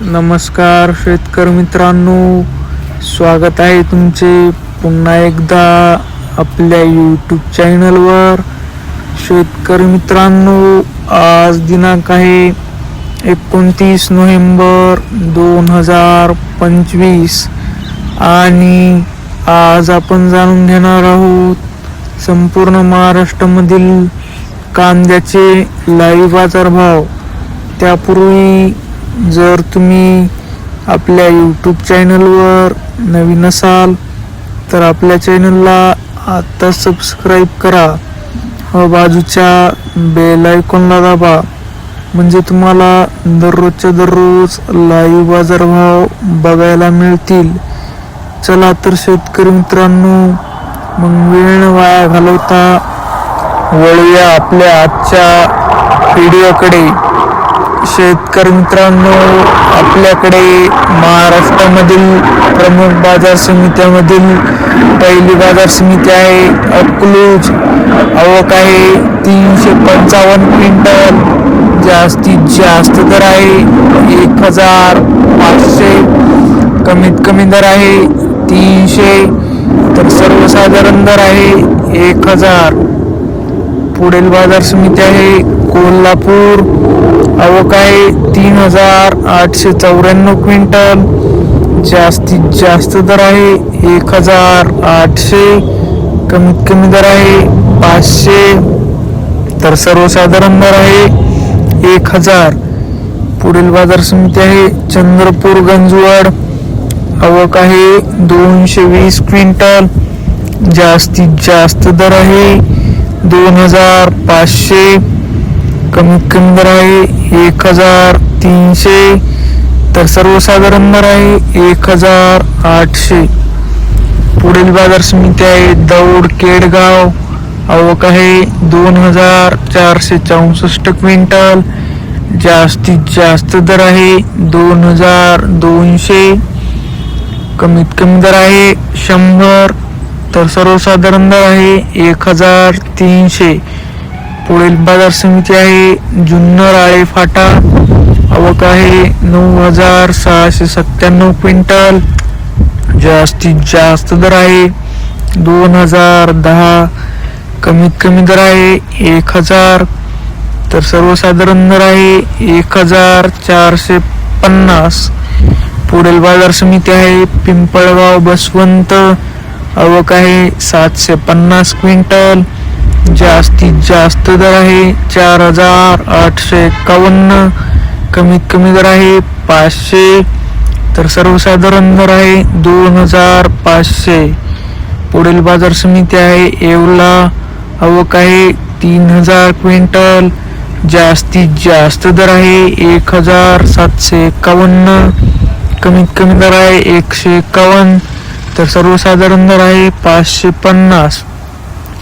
नमस्कार शेतकरी मित्रांनो स्वागत आहे तुमचे पुन्हा एकदा आपल्या यूट्यूब चॅनलवर शेतकरी मित्रांनो आज दिनांक आहे एकोणतीस नोव्हेंबर दोन हजार पंचवीस आणि आज आपण जाणून घेणार आहोत संपूर्ण महाराष्ट्रामधील कांद्याचे लाईव्ह बाजारभाव त्यापूर्वी जर तुम्ही आपल्या यूट्यूब चॅनलवर नवीन असाल तर आपल्या चॅनलला आत्ता सबस्क्राईब करा. व बाजूच्या बेल आयकॉनला दाबा. म्हणजे तुम्हाला दररोजच्या दररोज लाईव्ह बाजारभाव बघायला मिळतील. चला तर शेतकरी मित्रांनो मग वेळ वाया घालवता वळूया आपल्या आजच्या व्हिडिओकडे शेतकरी मित्रांनो आपल्याकडे महाराष्ट्रामधील प्रमुख बाजार समित्यामधील पहिली बाजार समिती आहे अकलूज. आवक आहे तीनशे पंचावन्न क्विंटल. जास्तीत जास्त दर आहे एक हजार पाचशे. कमीत कमी दर आहे तीनशे. तर सर्वसाधारण दर आहे एक हजार. पुढील बाजार समिती आहे कोल्हापूर. आवक आहे तीन हजार आठशे चौऱ्याण्णव क्विंटल? जास्तीत जास्त दर आहे एक हजार आठशे. कमीत कमी दर आहे पाचशे. तर सर्वसाधारण दर आहे एक हजार. पुढील बाजार समिती आहे चंद्रपूर गंजवड. आवक आहे दोनशे वीस क्विंटल? जास्तीत जास्त दर आहे दोन हजार पाचशे. कमीत कमी दर आहे एक हजार तीनशे तर सर्वसाधारण दर आहे एक हजार आठशे. पुढील बाजार समिती आहे दौड केडगाव. आवक आहे दोन हजार चारशे चौसष्ट क्विंटल. जास्तीत जास्त दर आहे दोन हजार दोनशे. कमीत कमी दर आहे शंभर तर सर्वसाधारण दर आहे एक हजार तीनशे. पुढील बाजार समिती आहे. जुन्नर आळे फाटा. आवक आहे नऊ हजार सहाशे सत्त्याण्णव क्विंटल. जास्तीत जास्त दर आहे. दोन हजार दहा कमीत कमी दर आहे एक हजार. तर सर्वसाधारण दर आहे एक हजार चारशे पन्नास. पुढील बाजार समिती आहे पिंपळगाव बसवंत. आवक आहे सातशे पन्नास क्विंटल. जास्तीत जास्त दर आहे. चार हजार आठशे एकावन्न. कमीत कमी दर आहे पाचशे. तर सर्वसाधारण दर आहे दोन हजार पाचशे. पुढील बाजार समिती आहे येवला. आवक आहे तीन हजार क्विंटल. जास्तीत जास्त दर आहे एक हजार सातशे एकावन्न. कमीत कमी दर आहे एकशे एकावन्न. तर सर्वसाधारण दर आहे पाचशे पन्नास.